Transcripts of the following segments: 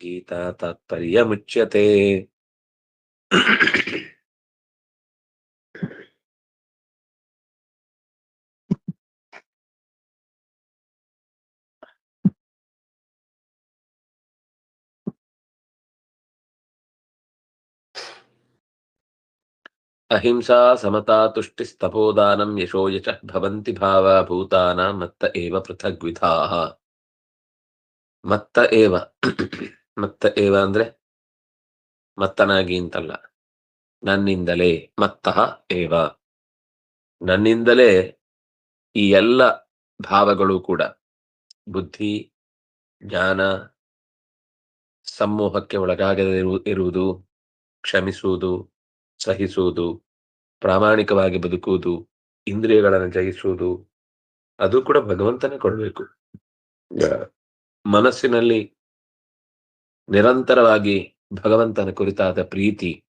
ಗೀತಾ ತಾತ್ಪರ್ಯ ಮುಚ್ಯತೆ ಅಹಿಂಸಾ ಸಮತಾ ತುಷ್ಟಿಸ್ತಪೋದಾನಂ ಯಶೋ ಯಚ ಭವಂತಿ ಭಾವ ಭೂತಾನಾಂ ಮತ್ತ ಏವ ಪೃಥಗ್ವಿಧಾಃ ಮತ್ತ ಏವ ಮತ್ತ ಏವ ಅಂದ್ರೆ ಮತ್ತನಾಗಿ ಅಂತಲ್ಲ. ನನ್ನಿಂದಲೇ ಮತ್ತಃ ಏವ. ನನ್ನಿಂದಲೇ ಈ ಎಲ್ಲ ಭಾವಗಳು ಕೂಡ ಬುದ್ಧಿ, ಜ್ಞಾನ, ಸಮೂಹಕ್ಕೆ ಒಳಗಾಗದೆ ಇರು- ಇರುವುದು, ಕ್ಷಮಿಸುವುದು, ಸಹಿಸುವುದು, ಪ್ರಾಮಾಣಿಕವಾಗಿ ಬದುಕುವುದು, ಇಂದ್ರಿಯಗಳನ್ನು ಜಯಿಸುವುದು, ಅದು ಕೂಡ ಭಗವಂತನೇ ಕೊಡಬೇಕು. ಮನಸ್ಸಿನಲ್ಲಿ ನಿರಂತರವಾಗಿ ಭಗವಂತನ ಕುರಿತಾದ ಪ್ರೀತಿ.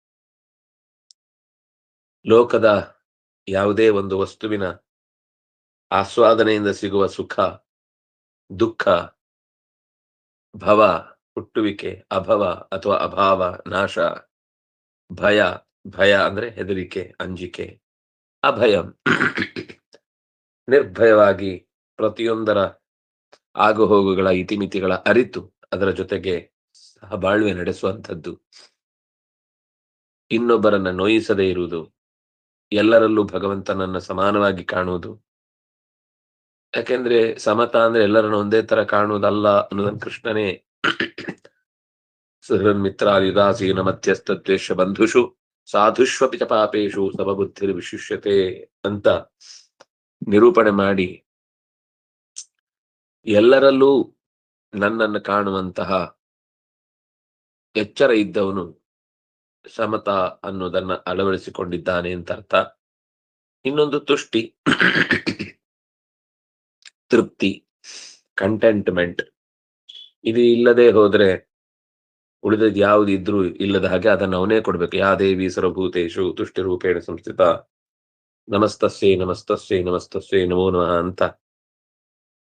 ಲೋಕದ ಯಾವುದೇ ಒಂದು ವಸ್ತುವಿನ ಆಸ್ವಾದನೆಯಿಂದ ಸಿಗುವ ಸುಖ, ದುಃಖ, ಭವ, ಹುಟ್ಟುವಿಕೆ, ಅಭವ ಅಥವಾ ಅಭಾವ, ನಾಶ, ಭಯ ಭಯ ಅಂದ್ರೆ ಹೆದರಿಕೆ, ಅಂಜಿಕೆ, ಅಭಯಂ. ನಿರ್ಭಯವಾಗಿ ಪ್ರತಿಯೊಂದರ ಆಗುಹೋಗುಗಳ ಇತಿಮಿತಿಗಳ ಅರಿತು ಅದರ ಜೊತೆಗೆ ಸಹಬಾಳ್ವೆ ನಡೆಸುವಂಥದ್ದು. ಇನ್ನೊಬ್ಬರನ್ನ ನೋಯಿಸದೇ ಇರುವುದು, ಎಲ್ಲರಲ್ಲೂ ಭಗವಂತನನ್ನ ಸಮಾನವಾಗಿ ಕಾಣುವುದು. ಯಾಕೆಂದ್ರೆ ಸಮತ ಅಂದ್ರೆ ಎಲ್ಲರನ್ನು ಒಂದೇ ತರ ಕಾಣುವುದಲ್ಲ ಅನ್ನೋದನ್ನ ಕೃಷ್ಣನೇ ಮಿತ್ರಾದಿದಾಸೀನ ಮಧ್ಯಸ್ಥ ದ್ವೇಷ ಬಂಧುಷು, ಸಾಧುಷ್ವಪಿತ ಪಾಪೇಶು ಸಮಬುದ್ಧಿರ್ ವಿಶಿಷ್ಯತೆ ಅಂತ ನಿರೂಪಣೆ ಮಾಡಿ ಎಲ್ಲರಲ್ಲೂ ನನ್ನನ್ನು ಕಾಣುವಂತಹ ಎಚ್ಚರ ಇದ್ದವನು ಸಮತ ಅನ್ನೋದನ್ನ ಅಳವಡಿಸಿಕೊಂಡಿದ್ದಾನೆ ಅಂತ ಅರ್ಥ. ಇನ್ನೊಂದು ತುಷ್ಟಿ. ತೃಪ್ತಿ ಕಂಟೆಂಟ್ಮೆಂಟ್ ಇದು ಇಲ್ಲದೆ ಹೋದ್ರೆ ಉಳಿದದ್ದು ಯಾವ್ದು ಇದ್ರೂ ಇಲ್ಲದ ಹಾಗೆ ಅದನ್ನ ಅವನೇ ಕೊಡ್ಬೇಕು. ಯಾ ದೇವಿ ಸರ್ವಭೂತೇಶು ತುಷ್ಟಿ ರೂಪೇಣ ಸಂಸ್ಥಿತ. ನಮಸ್ತಸ್ಸೇ ನಮಸ್ತಸ್ಸೇ ನಮಸ್ತಸ್ಸೇ ನಮೋ ನಮಃ ಅಂತ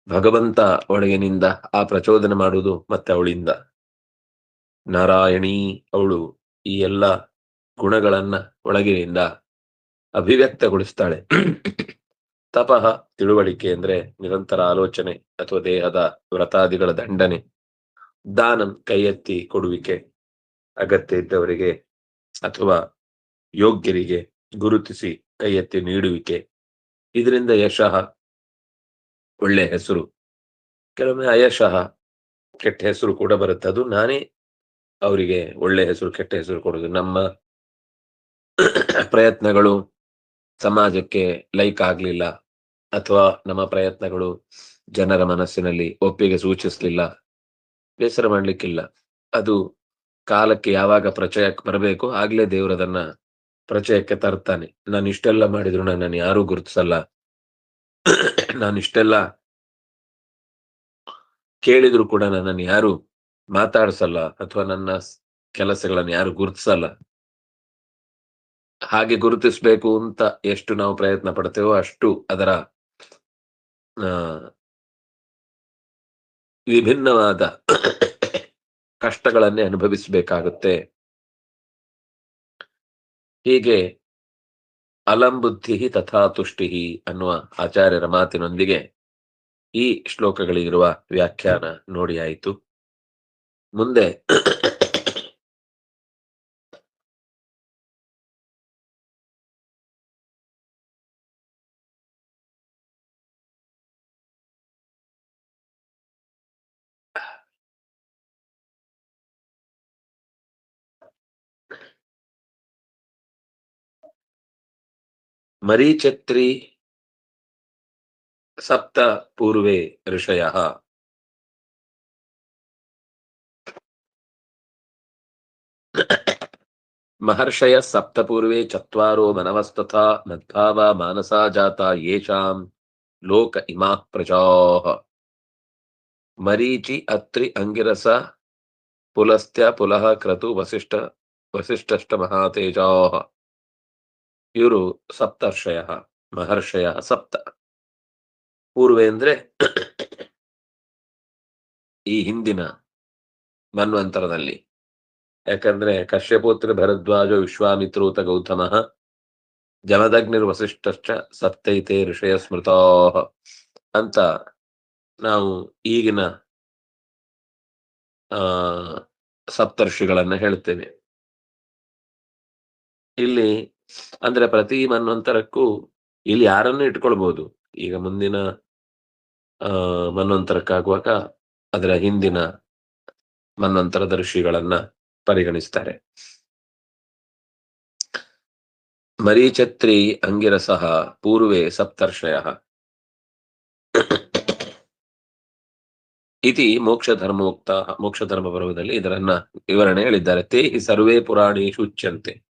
ಭಗವಂತ ಒಳಗಿನಿಂದ ಆ ಪ್ರಚೋದನೆ ಮಾಡುವುದು ಮತ್ತೆ ಅವಳಿಂದ. ನಾರಾಯಣಿ ಅವಳು ಈ ಎಲ್ಲ ಗುಣಗಳನ್ನ ಒಳಗಿನಿಂದ ಅಭಿವ್ಯಕ್ತಗೊಳಿಸ್ತಾಳೆ. ತಪಃ, ತಿಳುವಳಿಕೆ ಅಂದ್ರೆ ನಿರಂತರ ಆಲೋಚನೆ ಅಥವಾ ದೇಹದ ವ್ರತಾದಿಗಳ ದಂಡನೆ. ದಾನಂ ಕೈ ಎತ್ತಿ ಕೊಡುವಿಕೆ ಅಗತ್ಯ ಇದ್ದವರಿಗೆ ಅಥವಾ ಯೋಗ್ಯರಿಗೆ ಗುರುತಿಸಿ ಕೈ ಎತ್ತಿ ನೀಡುವಿಕೆ. ಇದರಿಂದ ಯಶಃ ಒಳ್ಳೆ ಹೆಸರು. ಕೆಲವೊಮ್ಮೆ ಅಯಶಃ ಕೆಟ್ಟ ಹೆಸರು ಕೂಡ ಬರುತ್ತೆ. ಅದು ನಾನೇ ಅವರಿಗೆ ಒಳ್ಳೆ ಹೆಸರು, ಕೆಟ್ಟ ಹೆಸರು ಕೊಡುದು ನಮ್ಮ ಪ್ರಯತ್ನಗಳು ಸಮಾಜಕ್ಕೆ ಲೈಕ್ ಆಗ್ಲಿಲ್ಲ ಅಥವಾ ನಮ್ಮ ಪ್ರಯತ್ನಗಳು ಜನರ ಮನಸ್ಸಿನಲ್ಲಿ ಒಪ್ಪಿಗೆ ಸೂಚಿಸ್ಲಿಲ್ಲ, ಬೇಸರ ಮಾಡ್ಲಿಕ್ಕಿಲ್ಲ. ಅದು ಕಾಲಕ್ಕೆ ಯಾವಾಗ ಪ್ರಚಯಕ್ಕೆ ಬರಬೇಕು ಆಗ್ಲೇ ದೇವರದನ್ನ ಪ್ರಚಯಕ್ಕೆ ತರ್ತಾನೆ. ನಾನು ಇಷ್ಟೆಲ್ಲ ಮಾಡಿದ್ರು ನಾನು ಯಾರೂ ಗುರುತಿಸಲ್ಲ. ನಾನು ಇಷ್ಟೆಲ್ಲ ಕೇಳಿದ್ರು ಕೂಡ ನನ್ನನ್ನು ಯಾರು ಮಾತಾಡ್ಸಲ್ಲ ಅಥವಾ ನನ್ನ ಕೆಲಸಗಳನ್ನು ಯಾರು ಗುರುತಿಸಲ್ಲ. ಹಾಗೆ ಗುರುತಿಸ್ಬೇಕು ಅಂತ ಎಷ್ಟು ನಾವು ಪ್ರಯತ್ನ ಪಡ್ತೇವೋ ಅಷ್ಟು ಅದರ ವಿಭಿನ್ನವಾದ ಕಷ್ಟಗಳನ್ನೇ ಅನುಭವಿಸಬೇಕಾಗುತ್ತೆ. ಹೀಗೆ ಅಲಂ ಬುದ್ಧಿ ತಥಾ ತುಷ್ಟಿ ಅನ್ನುವ ಆಚಾರ್ಯರ ಮಾತಿನೊಂದಿಗೆ ಈ ಶ್ಲೋಕಗಳಿಗಿರುವ ವ್ಯಾಖ್ಯಾನ ನೋಡಿ ಆಯಿತು. ಮುಂದೆ ಮರೀಚತ್ರಿ ಸಪ್ತ ಪೂರ್ವೆ ಋಷಯಃ ಮಹರ್ಷಯ ಸಪ್ತಪೂರ್ವೆ ಚತ್ವಾರೋ ಮನವಸ್ತಥಾ ಮದ್ಭಾವ ಮಾನಸಾ ಜಾತ ಯೇಷಾಂ ಲೋಕ ಇಮಾ ಪ್ರಜಾ. ಮರೀಚಿ ಅತ್ರಿ ಅಂಗಿರಸ ಪುಲಸ್ತ್ಯ ಪುಲಹ ಕ್ರತು ವಸಿಷ್ಠ ವಸಿಷ್ಠಷ್ಟ ಮಹಾತೇಜಾ. ಇವರು ಸಪ್ತರ್ಷಯ ಮಹರ್ಷಯ ಸಪ್ತ. ಪೂರ್ವೆ ಅಂದ್ರೆ ಈ ಹಿಂದಿನ ಮನ್ವಂತರದಲ್ಲಿ. ಯಾಕಂದ್ರೆ ಕಶ್ಯಪೋತ್ರ ಭರದ್ವಾಜ ವಿಶ್ವಾಮಿತ್ರೂತ ಗೌತಮ ಜಮದಗ್ನಿರ್ ವಸಿಷ್ಠಶ್ಚ ಸಪ್ತೈತೆ ಋಷಯ ಸ್ಮೃತೋ ಅಂತ ನಾವು ಈಗಿನ, ಆ, ಸಪ್ತರ್ಷಿಗಳನ್ನ ಹೇಳ್ತೇವೆ. ಇಲ್ಲಿ ಅಂದ್ರೆ ಪ್ರತಿ ಮನ್ವಂತರಕ್ಕೂ ಇಲ್ಲಿ ಯಾರನ್ನು ಇಟ್ಕೊಳ್ಬಹುದು ಈಗ ಮುಂದಿನ, ಆ, ಮನ್ವಂತರಕ್ಕಾಗುವಾಗ ಅದರ ಹಿಂದಿನ ಮನ್ವಂತರ ಋಷಿಗಳನ್ನ ಪರಿಗಣಿಸ್ತಾರೆ. ಮರೀಚತ್ರಿ ಅಂಗಿರಸಃ ಪೂರ್ವೆ ಸಪ್ತರ್ಷಯ. ಇತಿ ಮೋಕ್ಷ ಮೋಕ್ಷಧರ್ಮ ಮೋಕ್ಷ ಧರ್ಮ ಪರ್ವದಲ್ಲಿ ಇದರನ್ನ ವಿವರಣೆ ಹೇಳಿದ್ದಾರೆ. ತೇ ಸರ್ವೇ ಪುರಾಣೇಶು ಉಚ್ಯಂತೆ.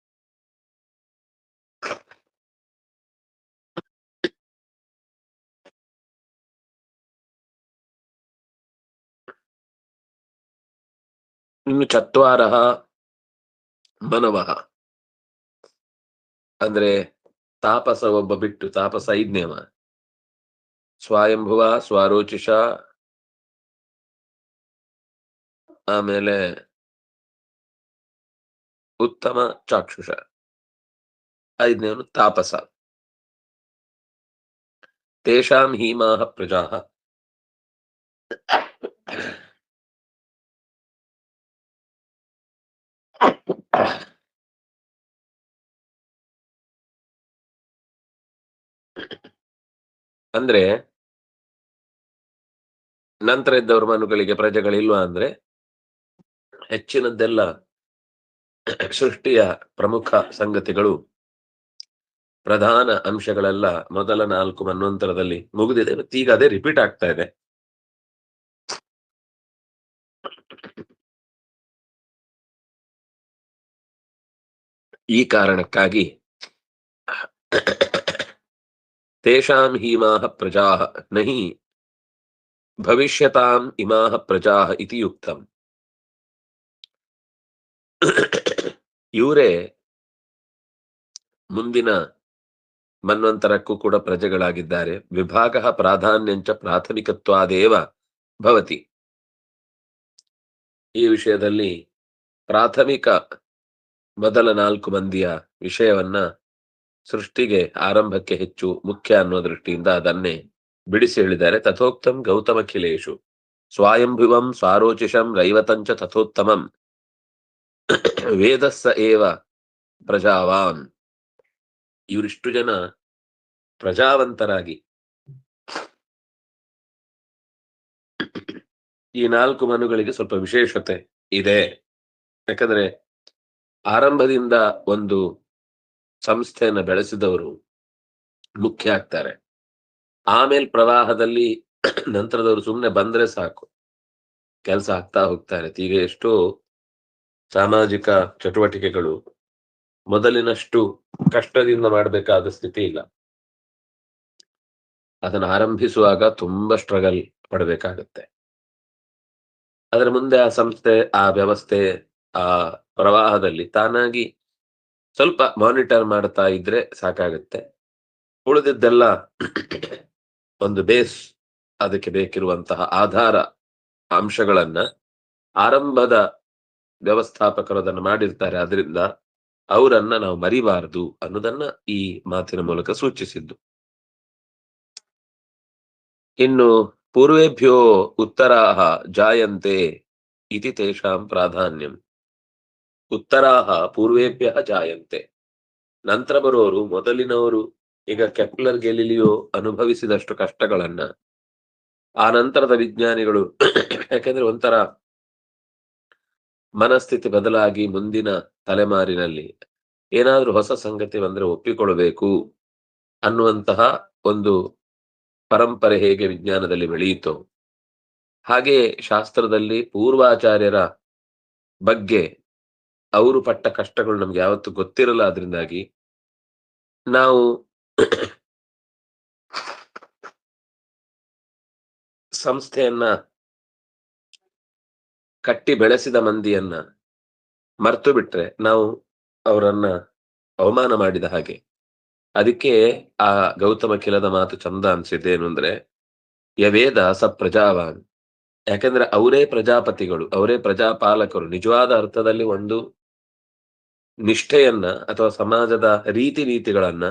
ಇನ್ನು ಚತ್ವಾರಹ ಮನವಃ ಅಂದ್ರೆ ತಾಪಸ ಒಬ್ಬ ಬಿಟ್ಟು, ತಾಪಸ ಐದ್ನೇವ. ಸ್ವಯಂಭುವ, ಸ್ವಾರೋಚಿಷ, ಆಮೇಲೆ ಉತ್ತಮ ಚಾಕ್ಷುಷ. ಐದನೇವನು ತಾಪಸ. ತೇಷಾಂ ಹೀಮಾಹ ಪ್ರಜಾ ಅಂದ್ರೆ ನಂತರ ಇದ್ದವ್ರ ಮನುಗಳಿಗೆ ಪ್ರಜೆಗಳಿಲ್ವಾ ಅಂದ್ರೆ ಹೆಚ್ಚಿನದ್ದೆಲ್ಲ ಸೃಷ್ಟಿಯ ಪ್ರಮುಖ ಸಂಗತಿಗಳು ಪ್ರಧಾನ ಅಂಶಗಳೆಲ್ಲ ಮೊದಲ ನಾಲ್ಕು ಮನ್ವಂತರದಲ್ಲಿ ಮುಗಿದಿದೆ. ಮತ್ತೀಗ ಈಗ ಅದೇ ರಿಪೀಟ್ ಆಗ್ತಾ ಇದೆ. ಈ ಕಾರಣಕ್ಕಾಗಿ ತೇಷಾಂ ಹೀಮಾಹ ಪ್ರಜಾ ನಹಿ ಭವಿಷ್ಯತಾಂ ಇಮಾಹ ಪ್ರಜಾ ಇತಿ ಯುಕ್ತಂ ಇವರೇ ಮುಂದಿನ ಮನ್ವಂತರಕ್ಕೂ ಕೂಡ ಪ್ರಜೆಗಳಾಗಿದ್ದಾರೆ. ವಿಭಾಗ ಪ್ರಾಧಾನ್ಯಂಚ ಪ್ರಾಥಮಿಕತ್ವಾದೇವ ಭವತಿ. ಈ ವಿಷಯದಲ್ಲಿ ಪ್ರಾಥಮಿಕ ಮೊದಲ ನಾಲ್ಕು ಮಂದಿಯ ವಿಷಯವನ್ನ ಸೃಷ್ಟಿಗೆ ಆರಂಭಕ್ಕೆ ಹೆಚ್ಚು ಮುಖ್ಯ ಅನ್ನೋ ದೃಷ್ಟಿಯಿಂದ ಅದನ್ನೇ ಬಿಡಿಸಿ ಹೇಳಿದ್ದಾರೆ. ತಥೋಕ್ತಂ ಗೌತಮಖಿಲೇಶು. ಸ್ವಾಯಂಭುವಂ ಸ್ವಾರೋಚಿಷಂ ರೈವತಂಚ ತಥೋತ್ತಮಂ. ವೇದಸ್ಸ ಏವ ಪ್ರಜಾವಾನ್. ಇವರಿಷ್ಟು ಜನ ಪ್ರಜಾವಂತರಾಗಿ ಈ ನಾಲ್ಕು ಮನುಗಳಿಗೆ ಸ್ವಲ್ಪ ವಿಶೇಷತೆ ಇದೆ. ಯಾಕಂದ್ರೆ ಆರಂಭದಿಂದ ಒಂದು ಸಂಸ್ಥೆಯನ್ನ ಬೆಳೆಸಿದವರು ಮುಖ್ಯ ಆಗ್ತಾರೆ. ಆಮೇಲೆ ಪ್ರವಾಹದಲ್ಲಿ ನಂತರದವರು ಸುಮ್ಮನೆ ಬಂದ್ರೆ ಸಾಕು. ಕೆಲಸ ಆಗ್ತಾ ಹೋಗ್ತಾರೆ. ಈಗ ಎಷ್ಟೋ ಸಾಮಾಜಿಕ ಚಟುವಟಿಕೆಗಳು ಮೊದಲಿನಷ್ಟು ಕಷ್ಟದಿಂದ ಮಾಡಬೇಕಾದ ಸ್ಥಿತಿ ಇಲ್ಲ. ಅದನ್ನು ಆರಂಭಿಸುವಾಗ ತುಂಬಾ ಸ್ಟ್ರಗಲ್ ಪಡಬೇಕಾಗತ್ತೆ. ಅದರ ಮುಂದೆ ಆ ಸಂಸ್ಥೆ, ಆ ವ್ಯವಸ್ಥೆ ಆ, ಪ್ರವಾಹದಲ್ಲಿ ತಾನಾಗಿ ಸ್ವಲ್ಪ ಮಾನಿಟರ್ ಮಾಡ್ತಾ ಇದ್ರೆ ಸಾಕಾಗುತ್ತೆ. ಉಳಿದಿದ್ದೆಲ್ಲ ಒಂದು ಬೇಸ್ ಅದಕ್ಕೆ ಬೇಕಿರುವಂತಹ ಆಧಾರ ಅಂಶಗಳನ್ನ ಆರಂಭದ ವ್ಯವಸ್ಥಾಪಕರು ಅದನ್ನು ಮಾಡಿರ್ತಾರೆ. ಅದರಿಂದ ಅವರನ್ನ ನಾವು ಮರಿಬಾರದು ಅನ್ನೋದನ್ನ ಈ ಮಾತಿನ ಮೂಲಕ ಸೂಚಿಸಿದ್ದು. ಇನ್ನು ಪೂರ್ವೇಭ್ಯೋ ಉತ್ತರಾಹ ಜಾಯಂತೆ ಇತಿ ತೇಷಾಂ ಪ್ರಾಧಾನ್ಯಂ. ಉತ್ತರಾಹ ಪೂರ್ವೇಭ್ಯ ಜಾಯಂತೆ. ನಂತರ ಬರೋರು ಮೊದಲಿನವರು, ಈಗ ಕೆಪ್ಲರ್ ಗೆಲಿಲಿಯೋ ಅನುಭವಿಸಿದಷ್ಟು ಕಷ್ಟಗಳನ್ನ. ಆ ನಂತರದ ವಿಜ್ಞಾನಿಗಳು, ಯಾಕೆಂದ್ರೆ ಒಂಥರ ಮನಸ್ಥಿತಿ ಬದಲಾಗಿ ಮುಂದಿನ ತಲೆಮಾರಿನಲ್ಲಿ ಏನಾದ್ರೂ ಹೊಸ ಸಂಗತಿ ಬಂದ್ರೆ ಒಪ್ಪಿಕೊಳ್ಳಬೇಕು ಅನ್ನುವಂತಹ ಒಂದು ಪರಂಪರೆ ಹೇಗೆ ವಿಜ್ಞಾನದಲ್ಲಿ ಬೆಳೆಯಿತೋ. ಹಾಗೆ ಶಾಸ್ತ್ರದಲ್ಲಿ ಪೂರ್ವಾಚಾರ್ಯರ ಬಗ್ಗೆ ಅವರು ಪಟ್ಟ ಕಷ್ಟಗಳು ನಮ್ಗೆ ಯಾವತ್ತೂ ಗೊತ್ತಿರಲ್ಲ ಅದರಿಂದಾಗಿ ನಾವು ಸಂಸ್ಥೆಯನ್ನ ಕಟ್ಟಿ ಬೆಳೆಸಿದ ಮಂದಿಯನ್ನ ಮರ್ತು ಬಿಟ್ರೆ ನಾವು ಅವರನ್ನ ಅವಮಾನ ಮಾಡಿದ ಹಾಗೆ. ಅದಕ್ಕೆ ಆ ಗೌತಮ ಕಿಲದ ಮಾತು ಚಂದ ಅನ್ಸಿದ್ದೇನು ಅಂದ್ರೆ ಯವೇದ ಸ ಪ್ರಜಾವಾನ್. ಯಾಕಂದ್ರೆ ಅವರೇ ಪ್ರಜಾಪತಿಗಳು, ಅವರೇ ಪ್ರಜಾಪಾಲಕರು, ನಿಜವಾದ ಅರ್ಥದಲ್ಲಿ ಒಂದು ನಿಷ್ಠೆಯನ್ನ ಅಥವಾ ಸಮಾಜದ ರೀತಿ ನೀತಿಗಳನ್ನ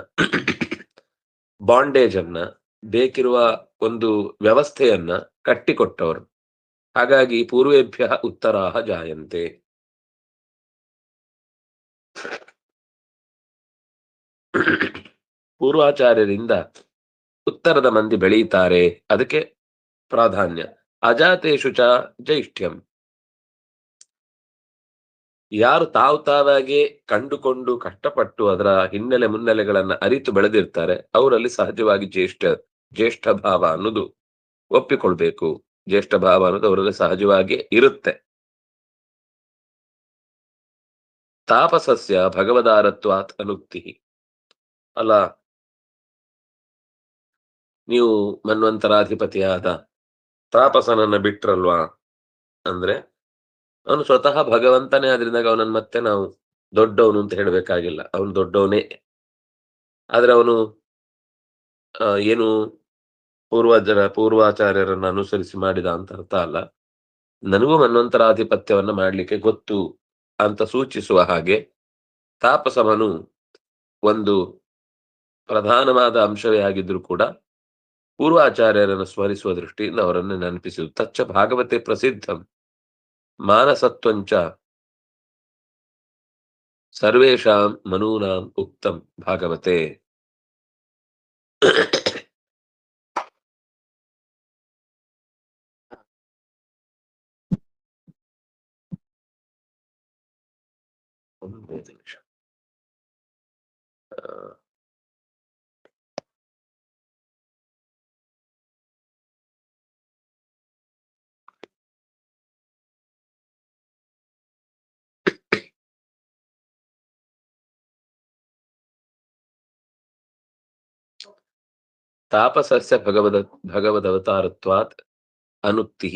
ಬಾಂಡೇಜ್ ಅನ್ನ, ಬೇಕಿರುವ ಒಂದು ವ್ಯವಸ್ಥೆಯನ್ನ ಕಟ್ಟಿಕೊಟ್ಟವರು. ಹಾಗಾಗಿ ಪೂರ್ವೇಭ್ಯ ಉತ್ತರಾಹ ಜಾಯಂತೆ. ಪೂರ್ವಾಚಾರ್ಯರಿಂದ ಉತ್ತರದ ಮಂದಿ ಬೆಳೆಯುತ್ತಾರೆ. ಅದಕ್ಕೆ ಪ್ರಾಧಾನ್ಯ. ಅಜಾತೇಶು ಚ ಜೈಷ್ಠ್ಯಂ. ಯಾರು ತಾವು ತಾವಾಗೆ ಕಂಡುಕೊಂಡು ಕಷ್ಟಪಟ್ಟು ಅದರ ಹಿನ್ನೆಲೆ ಮುನ್ನೆಲೆಗಳನ್ನ ಅರಿತು ಬೆಳೆದಿರ್ತಾರೆ, ಅವರಲ್ಲಿ ಸಹಜವಾಗಿ ಜ್ಯೇಷ್ಠ ಜ್ಯೇಷ್ಠ ಭಾವ ಅನ್ನೋದು ಒಪ್ಪಿಕೊಳ್ಬೇಕು. ಜ್ಯೇಷ್ಠ ಭಾವ ಅನ್ನೋದು ಅವರಲ್ಲಿ ಸಹಜವಾಗಿ ಇರುತ್ತೆ. ತಾಪಸಸ್ಯ ಭಗವದಾರತ್ವಾತ್ ಅನುಕ್ತಿ. ಅಲ್ಲ, ನೀವು ಮನ್ವಂತರಾಧಿಪತಿಯಾದ ತಾಪಸನನ್ನ ಬಿಟ್ರಲ್ವಾ? ಅಂದ್ರೆ ಅವನು ಸ್ವತಃ ಭಗವಂತನೇ ಆದ್ರಿಂದ ಅವನನ್ನ ಮತ್ತೆ ನಾವು ದೊಡ್ಡವನು ಅಂತ ಹೇಳಬೇಕಾಗಿಲ್ಲ. ಅವನು ದೊಡ್ಡವನೇ. ಆದ್ರೆ ಅವನು ಏನು ಪೂರ್ವಜರ, ಪೂರ್ವಾಚಾರ್ಯರನ್ನ ಅನುಸರಿಸಿ ಮಾಡಿದ ಅಂತ ಅರ್ಥ ಅಲ್ಲ. ನನಗೂ ಮನ್ವಂತರಾಧಿಪತ್ಯವನ್ನ ಮಾಡ್ಲಿಕ್ಕೆ ಗೊತ್ತು ಅಂತ ಸೂಚಿಸುವ ಹಾಗೆ ತಾಪಸಮನು ಒಂದು ಪ್ರಧಾನವಾದ ಅಂಶವೇ ಆಗಿದ್ರು ಕೂಡ ಪೂರ್ವಾಚಾರ್ಯರನ್ನು ಸ್ಮರಿಸುವ ದೃಷ್ಟಿಯಿಂದ ಅವರನ್ನು ನೆನಪಿಸಿದ್ರು ತಚ್ಚ ಭಾಗವತೆ ಪ್ರಸಿದ್ಧಂ. ಮಾನಸತ್ವಂಚ ಸರ್ವೇಷಾಂ ಮನೂನಾಂ ಉಕ್ತಂ ಭಾಗವತೆ ಒಂದೇ ತಾಪಸಸ್ಯ ಭಗವದ ಭಗವದವತಾರತ್ವಾತ್ ಅನುಕ್ತಿ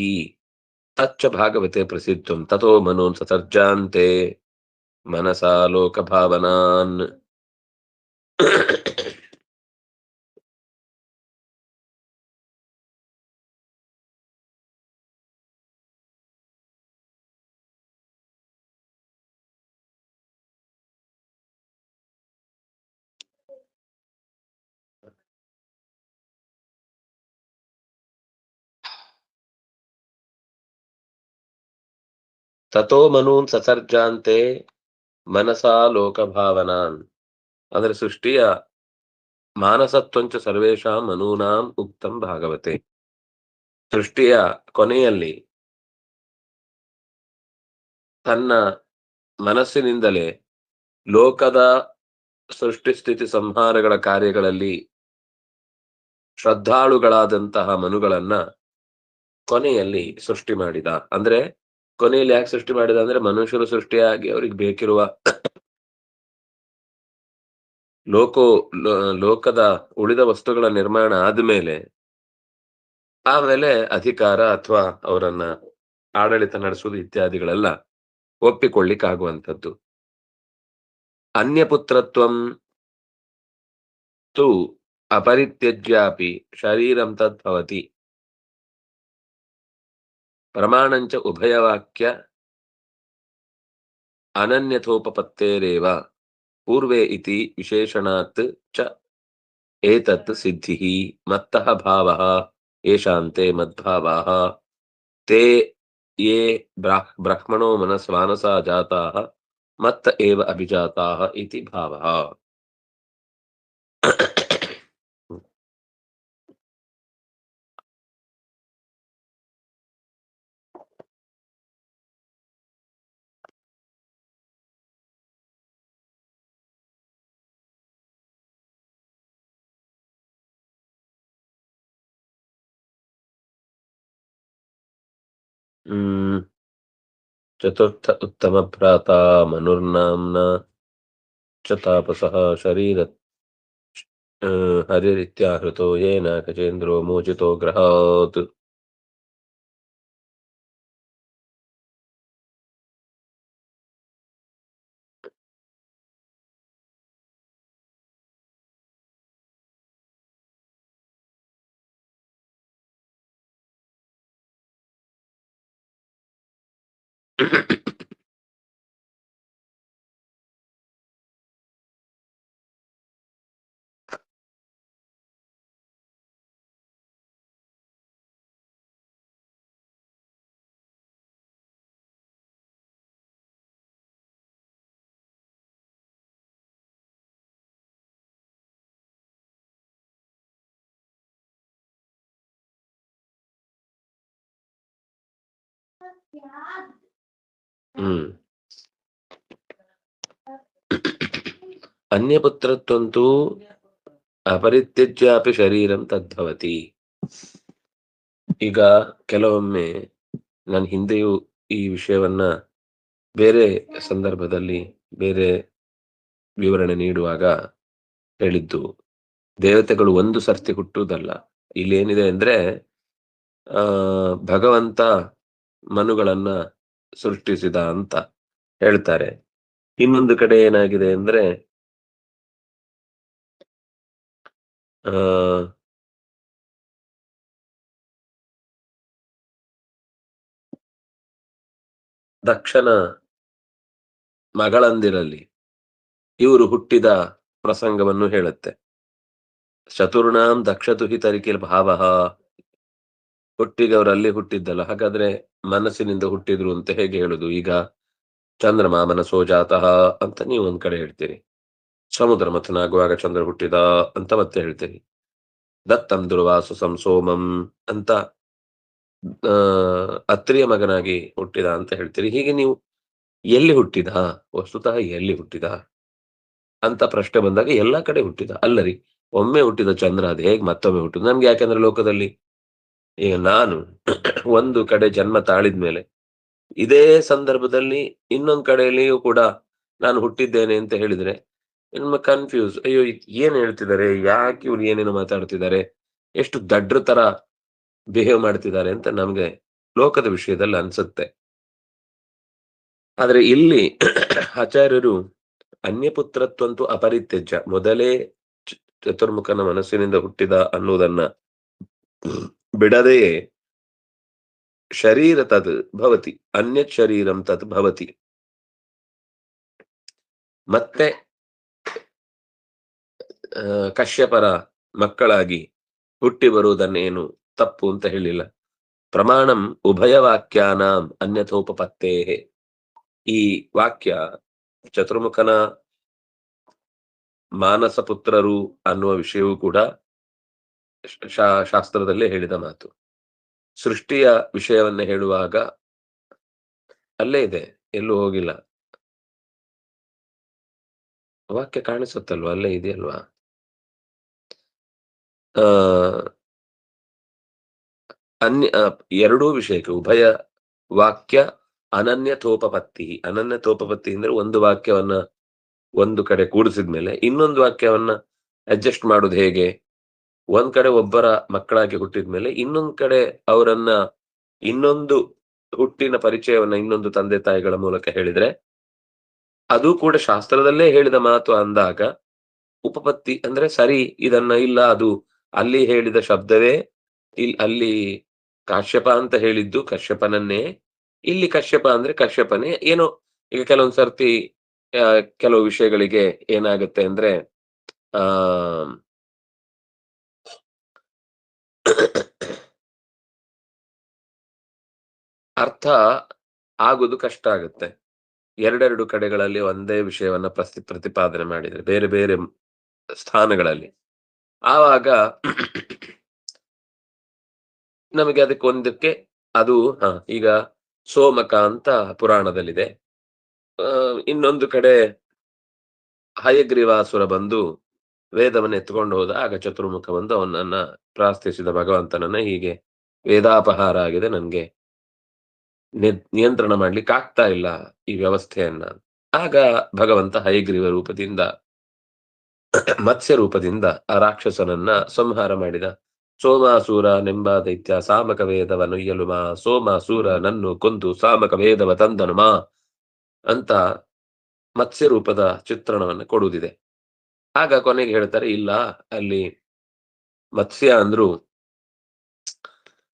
ತಚ್ಚ ಭಾಗವತೆ ಪ್ರಸಿದ್ಧಂ. ತಥೋ ಮನೋನ್ ಸತರ್ಜಾಂತೆ ಮನಸಾ ಲೋಕಭಾವನಾನ್. ತಥೋ ಮನೂನ್ ಸಸರ್ಜಾಂತೆ ಮನಸಾ ಲೋಕಭಾವನಾನ್. ಅಂದ್ರೆ ಸೃಷ್ಟಿಯ ಮಾನಸತ್ವಂಚ ಸರ್ವೇಷಾಂ ಮನೂನಾಂ ಉಕ್ತಂ ಭಾಗವತೆ. ಸೃಷ್ಟಿಯ ಕೊನೆಯಲ್ಲಿ ತನ್ನ ಮನಸ್ಸಿನಿಂದಲೇ ಲೋಕದ ಸೃಷ್ಟಿ ಸ್ಥಿತಿ ಸಂಹಾರಗಳ ಕಾರ್ಯಗಳಲ್ಲಿ ಶ್ರದ್ಧಾಳುಗಳಾದಂತಹ ಮನುಗಳನ್ನ ಕೊನೆಯಲ್ಲಿ ಸೃಷ್ಟಿ ಮಾಡಿದ. ಅಂದ್ರೆ ಕೊನೆಯಲ್ಲಿ ಯಾಕೆ ಸೃಷ್ಟಿ ಮಾಡಿದ ಅಂದ್ರೆ ಮನುಷ್ಯರು ಸೃಷ್ಟಿಯಾಗಿ ಅವ್ರಿಗೆ ಬೇಕಿರುವ ಲೋಕೋ ಲೋಕದ ಉಳಿದ ವಸ್ತುಗಳ ನಿರ್ಮಾಣ ಆದ್ಮೇಲೆ ಆಮೇಲೆ ಅಧಿಕಾರ ಅಥವಾ ಅವರನ್ನ ಆಡಳಿತ ನಡೆಸುವುದು ಇತ್ಯಾದಿಗಳೆಲ್ಲ ಒಪ್ಪಿಕೊಳ್ಳಿಕ್ಕಾಗುವಂಥದ್ದು. ಅನ್ಯಪುತ್ರತ್ವಂ ತು ಅಪರಿತ್ಯಜ್ಯಾಪಿ, ಶರೀರಂ ತದ್ಭವತಿ. ప్రమాణంచ ఉభయవాక్య అనన్యథోపపత్తేరేవ పూర్వే ఇది విశేషణాత్ చ ఏతత్ సిద్ధి మత్త భావ ఏషాంతే మద్భావా తే ఏ బ్రాహ్మణో మనస్వానసా జాతా మత్త ఏవ అభిజాతా ఇది భావ चतुर्थ उत्तमभ्राता मनुर्नाम्ना च शरीर हरिरित्याहृतो येन गजेन्द्रो मोचितो Yeah. ಹ್ಮ್. ಅನ್ಯಪುತ್ರತ್ವಂತೂ ಅಪರಿತ್ಯಜ್ಯಾಪಿ ಶರೀರಂ ತದ್ಭವತಿ. ಈಗ ಕೆಲವೊಮ್ಮೆ ನಾನು ಹಿಂದೆಯೂ ಈ ವಿಷಯವನ್ನ ಬೇರೆ ಸಂದರ್ಭದಲ್ಲಿ ಬೇರೆ ವಿವರಣೆ ನೀಡುವಾಗ ಹೇಳಿದ್ದು, ದೇವತೆಗಳು ಒಂದು ಸರ್ತಿ ಹುಟ್ಟುವುದಲ್ಲ. ಇಲ್ಲಿ ಏನಿದೆ ಅಂದ್ರೆ, ಆ, ಭಗವಂತ ಮನುಗಳನ್ನ ಸೃಷ್ಟಿಸಿದ ಅಂತ ಹೇಳ್ತಾರೆ. ಇನ್ನೊಂದು ಕಡೆ ಏನಾಗಿದೆ ಅಂದ್ರೆ ದಕ್ಷನ ಮಗಳಂದಿರಲ್ಲಿ ಇವರು ಹುಟ್ಟಿದ ಪ್ರಸಂಗವನ್ನು ಹೇಳುತ್ತೆ. ಚತುರ್ಣಾಂ ದಕ್ಷತು ಹಿತರಿಕಿಲ್ ಭಾವ. ಹುಟ್ಟಿಗೆ ಅವರಲ್ಲಿ ಹುಟ್ಟಿದ್ದಲ್ಲ. ಹಾಗಾದ್ರೆ ಮನಸ್ಸಿನಿಂದ ಹುಟ್ಟಿದ್ರು ಅಂತ ಹೇಗೆ ಹೇಳುದು? ಈಗ ಚಂದ್ರಮ ಮನಸ್ಸೋ ಜಾತಃ ಅಂತ ನೀವು ಒಂದ್ ಕಡೆ ಹೇಳ್ತೀರಿ. ಸಮುದ್ರ ಮಥನಾಗುವಾಗ ಚಂದ್ರ ಹುಟ್ಟಿದ ಅಂತ ಮತ್ತೆ ಹೇಳ್ತೀರಿ. ದತ್ತಂ ದುರ್ವಾಸು ಸಂಸೋಮಂ ಅಂತ ಅತ್ರಿಯ ಮಗನಾಗಿ ಹುಟ್ಟಿದ ಅಂತ ಹೇಳ್ತೀರಿ. ಹೀಗೆ ನೀವು ಎಲ್ಲಿ ಹುಟ್ಟಿದ? ವಸ್ತುತಃ ಎಲ್ಲಿ ಹುಟ್ಟಿದ? ಅಂತ ಪ್ರಶ್ನೆ ಬಂದಾಗ ಎಲ್ಲಾ ಕಡೆ ಹುಟ್ಟಿದ. ಅಲ್ಲರಿ, ಒಮ್ಮೆ ಹುಟ್ಟಿದ ಚಂದ್ರ ಅದು ಹೇಗೆ ಮತ್ತೊಮ್ಮೆ ಹುಟ್ಟಿದ ನಮ್ಗೆ ಯಾಕಂದ್ರೆ ಲೋಕದಲ್ಲಿ ಈಗ ನಾನು ಒಂದು ಕಡೆ ಜನ್ಮ ತಾಳಿದ್ಮೇಲೆ ಇದೇ ಸಂದರ್ಭದಲ್ಲಿ ಇನ್ನೊಂದು ಕಡೆಯಲ್ಲಿಯೂ ಕೂಡ ನಾನು ಹುಟ್ಟಿದ್ದೇನೆ ಅಂತ ಹೇಳಿದ್ರೆ ನಿಮ್ಮ ಕನ್ಫ್ಯೂಸ್ ಅಯ್ಯೋ ಏನ್ ಹೇಳ್ತಿದ್ದಾರೆ? ಯಾಕೆ ಇವ್ರು ಏನೇನು ಮಾತಾಡ್ತಿದ್ದಾರೆ? ಎಷ್ಟು ದಡ್ರ ತರ ಬಿಹೇವ್ ಮಾಡ್ತಿದ್ದಾರೆ ಅಂತ ನಮ್ಗೆ ಲೋಕದ ವಿಷಯದಲ್ಲಿ ಅನ್ಸುತ್ತೆ. ಆದ್ರೆ ಇಲ್ಲಿ ಆಚಾರ್ಯರು ಅನ್ಯಪುತ್ರತ್ವಂತೂ ಅಪರಿತ್ಯಜ್ಯ. ಮೊದಲೇ ಚತುರ್ಮುಖನ ಮನಸ್ಸಿನಿಂದ ಹುಟ್ಟಿದ ಅನ್ನುವುದನ್ನ ಬಿಡದೆಯೇ ಶರೀರ ತತ್ ಭವತಿ ಅನ್ಯತ್ ಶರೀರಂ ತತ್ ಭವತಿ. ಮತ್ತೆ ಕಶ್ಯಪರ ಮಕ್ಕಳಾಗಿ ಹುಟ್ಟಿ ಬರುವುದನ್ನೇನು ತಪ್ಪು ಅಂತ ಹೇಳಿಲ್ಲ. ಪ್ರಮಾಣಂ ಉಭಯ ವಾಕ್ಯಾನಾಂ ಅನ್ಯಥೋಪತ್ತೇ ಈ ವಾಕ್ಯ ಚತುರ್ಮುಖನ ಮಾನಸ ಪುತ್ರರು ಅನ್ನುವ ವಿಷಯವೂ ಕೂಡ ಶಾಸ್ತ್ರದಲ್ಲೇ ಹೇಳಿದ ಮಾತು. ಸೃಷ್ಟಿಯ ವಿಷಯವನ್ನ ಹೇಳುವಾಗ ಅಲ್ಲೇ ಇದೆ, ಎಲ್ಲೂ ಹೋಗಿಲ್ಲ. ವಾಕ್ಯ ಕಾಣಿಸುತ್ತಲ್ವಾ? ಅಲ್ಲೇ ಇದೆಯಲ್ವಾ? ಆ, ಅನ್ಯ ಎರಡೂ ವಿಷಯಕ್ಕೆ, ಉಭಯ ವಾಕ್ಯ ಅನನ್ಯ ತೋಪಪತ್ತಿ. ಅನನ್ಯ ತೋಪಪತ್ತಿ ಅಂದ್ರೆ ಒಂದು ವಾಕ್ಯವನ್ನ ಒಂದು ಕಡೆ ಕೂಡಿಸಿದ್ಮೇಲೆ ಇನ್ನೊಂದು ವಾಕ್ಯವನ್ನ ಅಡ್ಜಸ್ಟ್ ಮಾಡುದು ಹೇಗೆ? ಒಂದ್ ಕಡೆ ಒಬ್ಬರ ಮಕ್ಕಳಾಗಿ ಹುಟ್ಟಿದ್ಮೇಲೆ ಇನ್ನೊಂದ್ ಕಡೆ ಅವರನ್ನ ಇನ್ನೊಂದು ಹುಟ್ಟಿನ ಪರಿಚಯವನ್ನ ಇನ್ನೊಂದು ತಂದೆ ತಾಯಿಗಳ ಮೂಲಕ ಹೇಳಿದ್ರೆ ಅದು ಕೂಡ ಶಾಸ್ತ್ರದಲ್ಲೇ ಹೇಳಿದ ಮಾತು ಅಂದಾಗ ಉಪಪತ್ತಿ ಅಂದ್ರೆ ಸರಿ ಇದನ್ನ ಇಲ್ಲ ಅದು ಅಲ್ಲಿ ಹೇಳಿದ ಶಬ್ದವೇ ಇಲ್ ಅಲ್ಲಿ ಕಾಶ್ಯಪ ಅಂತ ಹೇಳಿದ್ದು ಕಶ್ಯಪನನ್ನೇ ಇಲ್ಲಿ ಕಶ್ಯಪ ಅಂದ್ರೆ ಕಶ್ಯಪನೇ ಏನೋ ಈಗ ಕೆಲವೊಂದ್ ಸರ್ತಿ ಕೆಲವು ವಿಷಯಗಳಿಗೆ ಏನಾಗುತ್ತೆ ಅಂದ್ರೆ, ಆ ಅರ್ಥ ಆಗುದು ಕಷ್ಟ ಆಗುತ್ತೆ. ಎರಡೆರಡು ಕಡೆಗಳಲ್ಲಿ ಒಂದೇ ವಿಷಯವನ್ನ ಪ್ರತಿ ಪ್ರತಿಪಾದನೆ ಮಾಡಿದರೆ, ಬೇರೆ ಬೇರೆ ಸ್ಥಾನಗಳಲ್ಲಿ. ಆವಾಗ ನಮಗೆ ಅದಕ್ಕೆ ಒಂದಕ್ಕೆ ಅದು, ಹ, ಈಗ ಸೋಮಕ ಅಂತ ಪುರಾಣದಲ್ಲಿದೆ. ಇನ್ನೊಂದು ಕಡೆ ಹಯಗ್ರೀವಾಸುರ ಬಂದು ವೇದವನ್ನು ಎತ್ಕೊಂಡು ಹೋದ, ಆಗ ಚತುರ್ಮುಖ ಬಂದು ಅವನನ್ನ ಪ್ರಾರ್ಥಿಸಿದ ಭಗವಂತನನ್ನ ಹೀಗೆ ವೇದಾಪಹಾರ ಆಗಿದೆ, ನನ್ಗೆ ನಿಯಂತ್ರಣ ಮಾಡ್ಲಿಕ್ಕೆ ಆಗ್ತಾ ಇಲ್ಲ ಈ ವ್ಯವಸ್ಥೆಯನ್ನ. ಆಗ ಭಗವಂತ ಹೈಗ್ರೀವ ರೂಪದಿಂದ, ಮತ್ಸ್ಯ ರೂಪದಿಂದ ಆ ರಾಕ್ಷಸನನ್ನ ಸಂಹಾರ ಮಾಡಿದ. ಸೋಮಾಸೂರ ನೆಂಬ ದೈತ್ಯ ಸಾಮಕ ವೇದವನ್ನು ಇಯಲು ಮಾ, ಸೋಮಾಸೂರ ನನ್ನು ಕೊಂದು ಸಾಮಕ ವೇದವ ತಂದನು ಮಾ ಅಂತ ಮತ್ಸ್ಯ ರೂಪದ ಚಿತ್ರಣವನ್ನು ಕೊಡುವುದಿದೆ. ಆಗ ಕೊನೆಗೆ ಹೇಳ್ತಾರೆ, ಇಲ್ಲ, ಅಲ್ಲಿ ಮತ್ಸ್ಯ ಅಂದ್ರು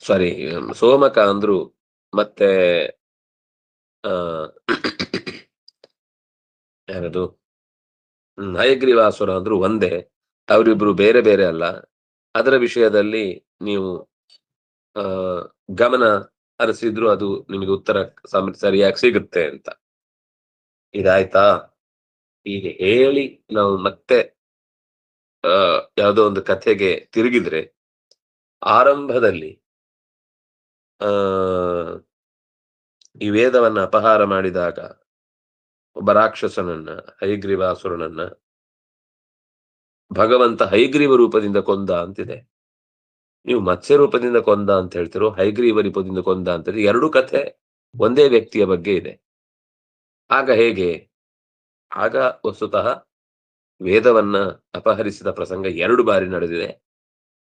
ಸಾರಿ ಸೋಮಕ ಅಂದ್ರು, ಮತ್ತೆ, ಆ, ಯಾರದು ಹಯಗ್ರೀವಾಸುರ ಅಂದ್ರು ಒಂದೇ, ಅವರಿಬ್ರು ಬೇರೆ ಬೇರೆ ಅಲ್ಲ. ಅದರ ವಿಷಯದಲ್ಲಿ ನೀವು, ಆ, ಗಮನ ಹರಿಸಿದ್ರು ಅದು ನಿಮಗೆ ಉತ್ತರ ಸರಿಯಾಗಿ ಸಿಗುತ್ತೆ ಅಂತ. ಇದಾಯ್ತಾ? ಈಗ ಹೇಳಿ ನಾವು ಮತ್ತೆ, ಆ, ಯಾವುದೋ ಒಂದು ಕಥೆಗೆ ತಿರುಗಿದ್ರೆ, ಆರಂಭದಲ್ಲಿ, ಆ, ಈ ವೇದವನ್ನ ಅಪಹಾರ ಮಾಡಿದಾಗ, ಒಬ್ಬ ರಾಕ್ಷಸನನ್ನ, ಹೈಗ್ರೀವಾಸುರನನ್ನ, ಭಗವಂತ ಹೈಗ್ರೀವ ರೂಪದಿಂದ ಕೊಂದ ಅಂತಿದೆ. ನೀವು ಮತ್ಸ್ಯ ರೂಪದಿಂದ ಕೊಂದ ಅಂತ ಹೇಳ್ತಿರೋ, ಹೈಗ್ರೀವ ರೂಪದಿಂದ ಕೊಂದ ಅಂತ ಎರಡೂ ಕಥೆ ಒಂದೇ ವ್ಯಕ್ತಿಯ ಬಗ್ಗೆ ಇದೆ. ಆಗ ಹೇಗೆ ಆಗ ವಸ್ತುತಃ ವೇದವನ್ನ ಅಪಹರಿಸಿದ ಪ್ರಸಂಗ ಎರಡು ಬಾರಿ ನಡೆದಿದೆ.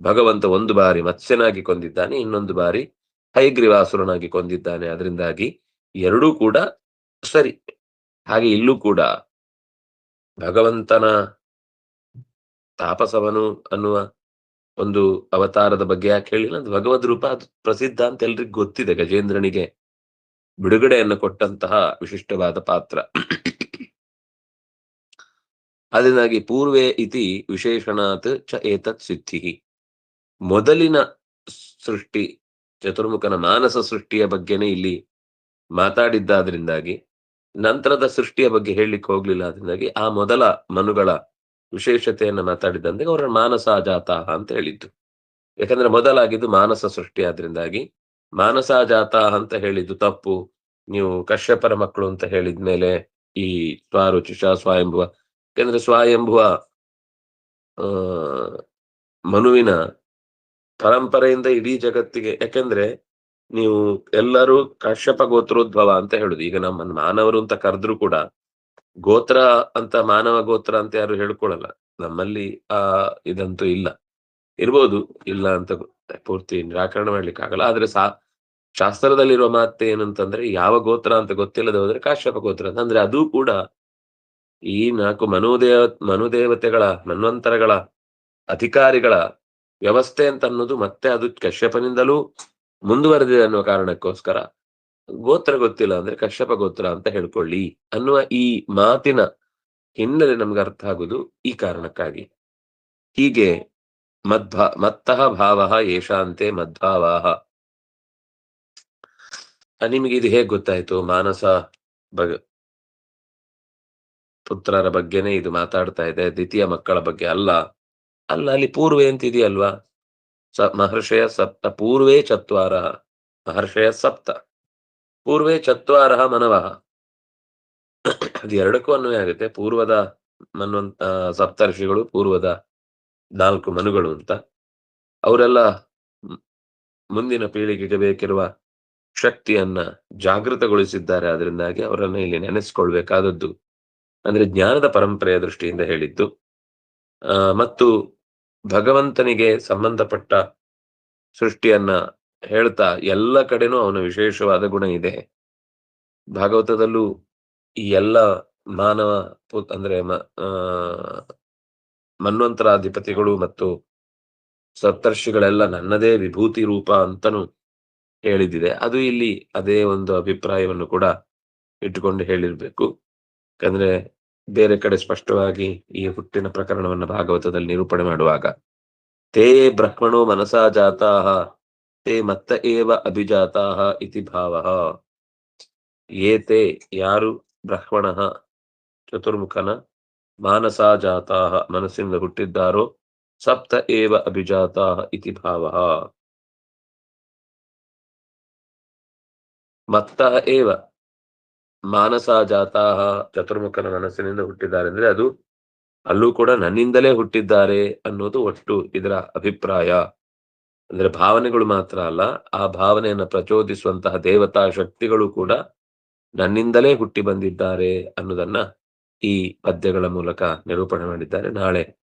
ಭಗವಂತ ಒಂದು ಬಾರಿ ಮತ್ಸ್ಯನಾಗಿ ಕೊಂದಿದ್ದಾನೆ, ಇನ್ನೊಂದು ಬಾರಿ ಹೈಗ್ರೀವಾಸುರನಾಗಿ ಕೊಂದಿದ್ದಾನೆ. ಅದರಿಂದಾಗಿ ಎರಡೂ ಕೂಡ ಸರಿ. ಹಾಗೆ ಇಲ್ಲೂ ಕೂಡ ಭಗವಂತನ ತಾಪಸವನು ಅನ್ನುವ ಒಂದು ಅವತಾರದ ಬಗ್ಗೆ ಯಾಕೆ ಹೇಳಿಲ್ಲ? ಅದು ಭಗವದ್ ರೂಪ, ಅದು ಪ್ರಸಿದ್ಧ ಅಂತ ಎಲ್ರಿಗೂ ಗೊತ್ತಿದೆ. ಗಜೇಂದ್ರನಿಗೆ ಬಿಡುಗಡೆಯನ್ನು ಕೊಟ್ಟಂತಹ ವಿಶಿಷ್ಟವಾದ ಪಾತ್ರ. ಅದರಿಂದಾಗಿ ಪೂರ್ವೇ ಇತಿ ವಿಶೇಷಣಾತ್ ಚ ಏತತ್ ಸಿದ್ಧಿ ಮೊದಲಿನ ಸೃಷ್ಟಿ, ಚತುರ್ಮುಖನ ಮಾನಸ ಸೃಷ್ಟಿಯ ಬಗ್ಗೆನೇ ಇಲ್ಲಿ ಮಾತಾಡಿದ್ದಾದ್ರಿಂದಾಗಿ, ನಂತರದ ಸೃಷ್ಟಿಯ ಬಗ್ಗೆ ಹೇಳಲಿಕ್ಕೆ ಹೋಗ್ಲಿಲ್ಲ ಅದರಿಂದಾಗಿ ಆ ಮೊದಲ ಮನುಗಳ ವಿಶೇಷತೆಯನ್ನು ಮಾತಾಡಿದಂತೆ ಅವರ ಮಾನಸ ಜಾತ ಅಂತ ಹೇಳಿದ್ದು. ಯಾಕಂದ್ರೆ ಮೊದಲಾಗಿದ್ದು ಮಾನಸ ಸೃಷ್ಟಿ ಆದ್ರಿಂದಾಗಿ ಮಾನಸ ಜಾತ ಅಂತ ಹೇಳಿದ್ದು ತಪ್ಪು. ನೀವು ಕಶ್ಯಪರ ಮಕ್ಕಳು ಅಂತ ಹೇಳಿದ್ಮೇಲೆ ಈ ಸ್ವಾರುಚಿಷ, ಸ್ವಯಂಭುವ ಯಾಕಂದ್ರೆ ಸ್ವಯಂಭುವ, ಆ, ಮನುವಿನ ಪರಂಪರೆಯಿಂದ ಇಡೀ ಜಗತ್ತಿಗೆ. ಯಾಕಂದ್ರೆ ನೀವು ಎಲ್ಲರೂ ಕಶ್ಯಪ ಗೋತ್ರೋದ್ಭವ ಅಂತ ಹೇಳುದು. ಈಗ ನಮ್ಮ ಮಾನವರು ಅಂತ ಕರೆದ್ರು ಕೂಡ ಗೋತ್ರ ಅಂತ, ಮಾನವ ಗೋತ್ರ ಅಂತ ಯಾರು ಹೇಳ್ಕೊಳಲ್ಲ. ನಮ್ಮಲ್ಲಿ ಆ ಇದಂತೂ ಇಲ್ಲ. ಇರ್ಬೋದು, ಇಲ್ಲ ಅಂತ ಪೂರ್ತಿ ನಿರಾಕರಣ ಮಾಡ್ಲಿಕ್ಕೆ ಆಗಲ್ಲ ಆದ್ರೆ ಸಾ, ಶಾಸ್ತ್ರದಲ್ಲಿರುವ ಮಾತು ಏನಂತಂದ್ರೆ ಯಾವ ಗೋತ್ರ ಅಂತ ಗೊತ್ತಿಲ್ಲದೆ ಹೋದ್ರೆ ಕಾಶ್ಯಪ ಗೋತ್ರ ಅಂದ್ರೆ ಅದು ಕೂಡ ಈ ನಾಲ್ಕು ಮನುದೇವ, ಮನುದೇವತೆಗಳ ಮನ್ವಂತರಗಳ ಅಧಿಕಾರಿಗಳ ವ್ಯವಸ್ಥೆ ಅಂತ ಅನ್ನೋದು ಮತ್ತೆ ಅದು ಕಶ್ಯಪನಿಂದಲೂ ಮುಂದುವರೆದಿದೆ ಅನ್ನುವ ಕಾರಣಕ್ಕೋಸ್ಕರ. ಗೋತ್ರ ಗೊತ್ತಿಲ್ಲ ಅಂದ್ರೆ ಕಶ್ಯಪ ಗೋತ್ರ ಅಂತ ಹೇಳ್ಕೊಳ್ಳಿ ಅನ್ನುವ ಈ ಮಾತಿನ ಹಿನ್ನೆಲೆ ನಮ್ಗೆ ಅರ್ಥ ಆಗುದು ಈ ಕಾರಣಕ್ಕಾಗಿ. ಹೀಗೆ ಮದ್ಭಾ ಮತ್ತಹ ಭಾವ ಏಷಾಂತೆ ಮದ್ಭಾವಾಹ. ನಿಮ್ಗೆ ಇದು ಹೇಗ್ ಗೊತ್ತಾಯ್ತು? ಮಾನಸ ಬಗ ಪುತ್ರರ ಬಗ್ಗೆನೇ ಇದು ಮಾತಾಡ್ತಾ ಇದೆ, ದ್ವಿತೀಯ ಮಕ್ಕಳ ಬಗ್ಗೆ ಅಲ್ಲ. ಅಲ್ಲ, ಅಲ್ಲಿ ಪೂರ್ವೆ ಅಂತ ಇದೆಯಲ್ವಾ ಸ, ಮಹರ್ಷಯ ಸಪ್ತ, ಪೂರ್ವೇ ಚತ್ವಾರ, ಮಹರ್ಷಯ ಸಪ್ತ. ಪೂರ್ವೇ ಚತ್ವಾರ ಮನವ. ಅದು ಎರಡಕ್ಕೂ ಅನ್ವಯ ಆಗುತ್ತೆ, ಪೂರ್ವದ ಮನ್ವಂತ ಸಪ್ತರ್ಷಿಗಳು ಪೂರ್ವದ ನಾಲ್ಕು ಮನುಗಳು ಅಂತ. ಅವರೆಲ್ಲ ಮುಂದಿನ ಪೀಳಿಗೆಗೆ ಬೇಕಿರುವ ಶಕ್ತಿಯನ್ನ ಜಾಗೃತಗೊಳಿಸಿದ್ದಾರೆ, ಅದರಿಂದಾಗಿ ಅವರನ್ನ ಇಲ್ಲಿ ನೆನೆಸ್ಕೊಳ್ಬೇಕಾದದ್ದು. ಅಂದ್ರೆ ಜ್ಞಾನದ ಪರಂಪರೆಯ ದೃಷ್ಟಿಯಿಂದ ಹೇಳಿದ್ದು ಮತ್ತು ಭಗವಂತನಿಗೆ ಸಂಬಂಧಪಟ್ಟ ಸೃಷ್ಟಿಯನ್ನ ಹೇಳ್ತಾ ಎಲ್ಲ ಕಡೆನೂ ಅವನ ವಿಶೇಷವಾದ ಗುಣ ಇದೆ. ಭಾಗವತದಲ್ಲೂ ಈ ಎಲ್ಲ ಮಾನವ ಅಂದ್ರೆ ಮನ್ವಂತರಾಧಿಪತಿಗಳು ಮತ್ತು ಸಪ್ತರ್ಷಿಗಳೆಲ್ಲ ನನ್ನದೇ ವಿಭೂತಿ ರೂಪ ಅಂತನೂ ಹೇಳಿದಿದೆ. ಅದು ಇಲ್ಲಿ ಅದೇ ಒಂದು ಅಭಿಪ್ರಾಯವನ್ನು ಕೂಡ ಇಟ್ಟುಕೊಂಡು ಹೇಳಿರ್ಬೇಕು. ಯಾಕಂದ್ರೆ ಬೇರೆ ಕಡೆ ಸ್ಪಷ್ಟವಾಗಿ ಈ ಹುಟ್ಟಿನ ಪ್ರಕರಣವನ್ನ ಭಾಗವತದಲ್ಲಿ ನಿರೂಪಣೆ ಮಾಡುವಾಗ, ತೇ ಬ್ರಹ್ಮಣೋ ಮನಸಾ ಜಾತಾಹ, ತೇ ಮತ್ತ ಏವ ಅಭಿಜಾತಃ ಇತಿ ಭಾವ. ಏತೆ ಯಾರು ಬ್ರಹ್ಮಣಃ, ಚತುರ್ಮುಖನ ಮಾನಸಾ ಜಾತಾಹ ಮನಸ್ಸಿಂದ ಹುಟ್ಟಿದ್ದಾರೋ, ಸಪ್ತ ಏವ ಅಭಿಜಾತಃ ಇತಿ ಭಾವ. ಮತ್ತ ಏವ ಮಾನಸ ಜಾತಾಹ ಚತುರ್ಮುಖನ ಮನಸ್ಸಿನಿಂದ ಹುಟ್ಟಿದ್ದಾರೆ ಅಂದ್ರೆ ಅದು ಅಲ್ಲೂ ಕೂಡ ನನ್ನಿಂದಲೇ ಹುಟ್ಟಿದ್ದಾರೆ ಅನ್ನೋದು ಒಟ್ಟು ಇದರ ಅಭಿಪ್ರಾಯ. ಅಂದ್ರೆ ಭಾವನೆಗಳು ಮಾತ್ರ ಅಲ್ಲ, ಆ ಭಾವನೆಯನ್ನ ಪ್ರಚೋದಿಸುವಂತಹ ದೇವತಾ ಶಕ್ತಿಗಳು ಕೂಡ ನನ್ನಿಂದಲೇ ಹುಟ್ಟಿ ಬಂದಿದ್ದಾರೆ ಅನ್ನೋದನ್ನ ಈ ಪದ್ಯಗಳ ಮೂಲಕ ನಿರೂಪಣೆ ಮಾಡಿದ್ದಾರೆ. ನಾಳೆ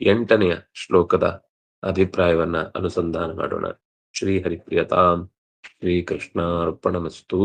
ಎಂಟನೆಯ ಶ್ಲೋಕದ ಅಭಿಪ್ರಾಯವನ್ನ ಅನುಸಂಧಾನ ಮಾಡೋಣ. ಶ್ರೀ ಹರಿಪ್ರಿಯತಾಂ. ಶ್ರೀಕೃಷ್ಣಾರ್ಪಣಮಸ್ತು.